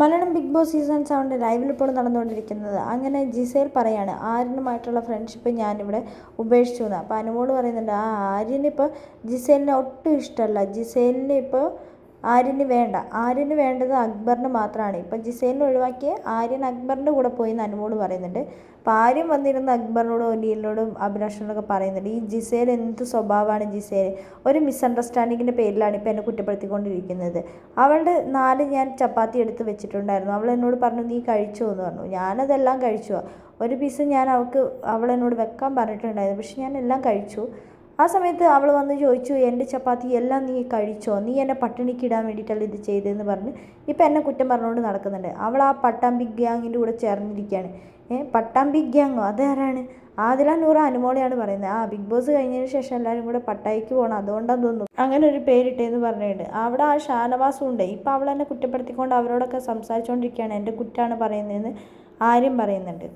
Malayalam big boss season സെവന്റെ ലൈവിൽ ഇപ്പോൾ നടന്നുകൊണ്ടിരിക്കുന്നത്. അങ്ങനെ ജിസേൽ പറയാണ് ആര്യനുമായിട്ടുള്ള ഫ്രണ്ട്ഷിപ്പ് ഞാനിവിടെ ഉപേക്ഷിച്ചു എന്ന്. അപ്പോൾ അനുമോൾ പറയുന്നുണ്ട് ആ ആര്യനിപ്പോൾ ജിസേലിനെ ഒട്ടും ഇഷ്ടമല്ല. ജിസേലിനെ ഇപ്പോൾ ആര്യന് വേണ്ട. ആര്യന് വേണ്ടത് അക്ബറിന് മാത്രമാണ്. ഇപ്പം ജിസേലിനെ ഒഴിവാക്കി ആര്യൻ അക്ബറിന്റെ കൂടെ പോയി എന്ന് അനുമോൾ പറയുന്നുണ്ട്. അപ്പം ആര്യൻ വന്നിരുന്ന അക്ബറിനോടും ഒനിയലിനോടും അഭിലാഷിനോടൊക്കെ പറയുന്നുണ്ട്. ഈ ജിസേൽ എന്ത് സ്വഭാവമാണ് ജിസേൽ? ഒരു മിസ്അണ്ടർസ്റ്റാൻഡിങ്ങിന്റെ പേരിലാണ് ഇപ്പം എന്നെ കുറ്റപ്പെടുത്തിക്കൊണ്ടിരിക്കുന്നത്. അവളുടെ നാല് ഞാൻ ചപ്പാത്തി എടുത്ത് വെച്ചിട്ടുണ്ടായിരുന്നു. അവൾ എന്നോട് പറഞ്ഞു നീ കഴിച്ചോ എന്ന് പറഞ്ഞു. ഞാനതെല്ലാം കഴിച്ചു. ഒരു പീസ് ഞാൻ അവൾക്ക് അവളെന്നോട് വെക്കാൻ പറഞ്ഞിട്ടുണ്ടായിരുന്നു. പക്ഷെ ഞാൻ എല്ലാം കഴിച്ചു. ആ സമയത്ത് അവൾ വന്ന് ചോദിച്ചു എന്റെ ചപ്പാത്തി എല്ലാം നീ കഴിച്ചോ? നീ എന്നെ പട്ടിണിക്ക് ഇടാൻ വേണ്ടിയിട്ടല്ല ഇത് ചെയ്തതെന്ന് പറഞ്ഞ് ഇപ്പം എന്നെ കുറ്റം പറഞ്ഞുകൊണ്ട് നടക്കുന്നുണ്ട്. അവൾ ആ പട്ടാമ്പി ഗ്യാങ്ങിന്റെ കൂടെ ചേർന്നിരിക്കുകയാണ്. ഏ പട്ടാമ്പി ഗ്യാങ്ങോ? അതാരാണ് ആദില നൂറ അനുമോളയാണ് പറയുന്നത്. ആ ബിഗ് ബോസ് കഴിഞ്ഞതിന് ശേഷം എല്ലാവരും കൂടെ പട്ടായിക്ക് പോകണം അതുകൊണ്ടാണ് തോന്നുന്നു. അങ്ങനെ ഒരു പേരിട്ടേന്ന് പറഞ്ഞിട്ടുണ്ട്. അവിടെ ആ ഷാനവാസും ഉണ്ട്. ഇപ്പം അവൾ എന്നെ കുറ്റപ്പെടുത്തിക്കൊണ്ട് അവരോടൊക്കെ സംസാരിച്ചുകൊണ്ടിരിക്കുകയാണ്. എന്റെ കുറ്റാണ് പറയുന്നതെന്ന് ആര്യം പറയുന്നുണ്ട്.